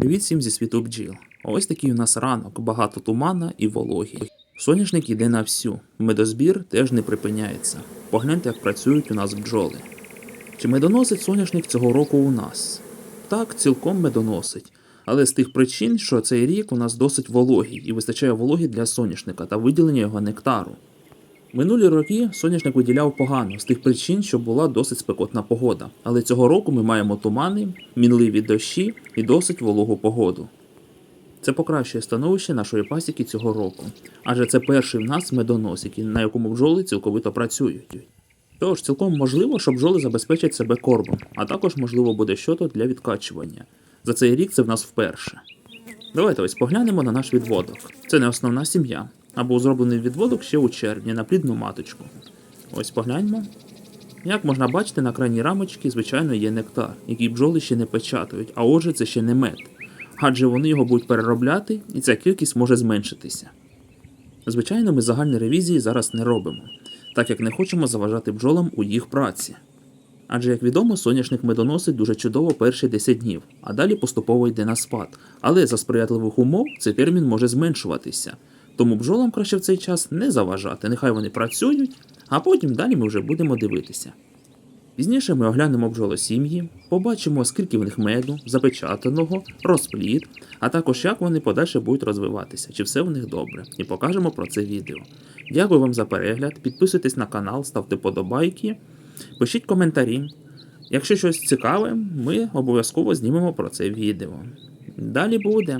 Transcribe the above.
Привіт всім зі світу бджіл. Ось такий у нас ранок, багато тумана і вологі. Соняшник йде на всю. Медозбір теж не припиняється. Погляньте, як працюють у нас бджоли. Чи медоносить соняшник цього року у нас? Так, цілком медоносить. Але з тих причин, що цей рік у нас досить вологий і вистачає вологі для соняшника та виділення його нектару. Минулі роки соняшник виділяв погано з тих причин, що була досить спекотна погода. Але цього року ми маємо тумани, мінливі дощі і досить вологу погоду. Це покращує становище нашої пасіки цього року, адже це перший в нас медонос, який- на якому бджоли цілковито працюють. Тож цілком можливо, що бджоли забезпечать себе кормом, а також можливо буде щось для відкачування. За цей рік це в нас вперше. Давайте ось поглянемо на наш відводок. Це не основна сім'я, а був зроблений відводок ще у червні на плідну маточку. Ось погляньмо. Як можна бачити, на крайній рамочці, звичайно, є нектар, який бджоли ще не печатають, а отже, це ще не мед. Адже вони його будуть переробляти, і ця кількість може зменшитися. Звичайно, ми загальні ревізії зараз не робимо, так як не хочемо заважати бджолам у їх праці. Адже, як відомо, соняшник медоносить дуже чудово перші 10 днів, а далі поступово йде на спад. Але за сприятливих умов цей термін може зменшуватися. Тому бджолам краще в цей час не заважати, нехай вони працюють, а потім далі ми вже будемо дивитися. Пізніше ми оглянемо бджолосім'ї, побачимо, скільки в них меду, запечатаного, розплід, а також як вони подальше будуть розвиватися, чи все в них добре, і покажемо про це відео. Дякую вам за перегляд, підписуйтесь на канал, ставте подобайки, пишіть коментарі. Якщо щось цікаве, ми обов'язково знімемо про це відео. Далі буде.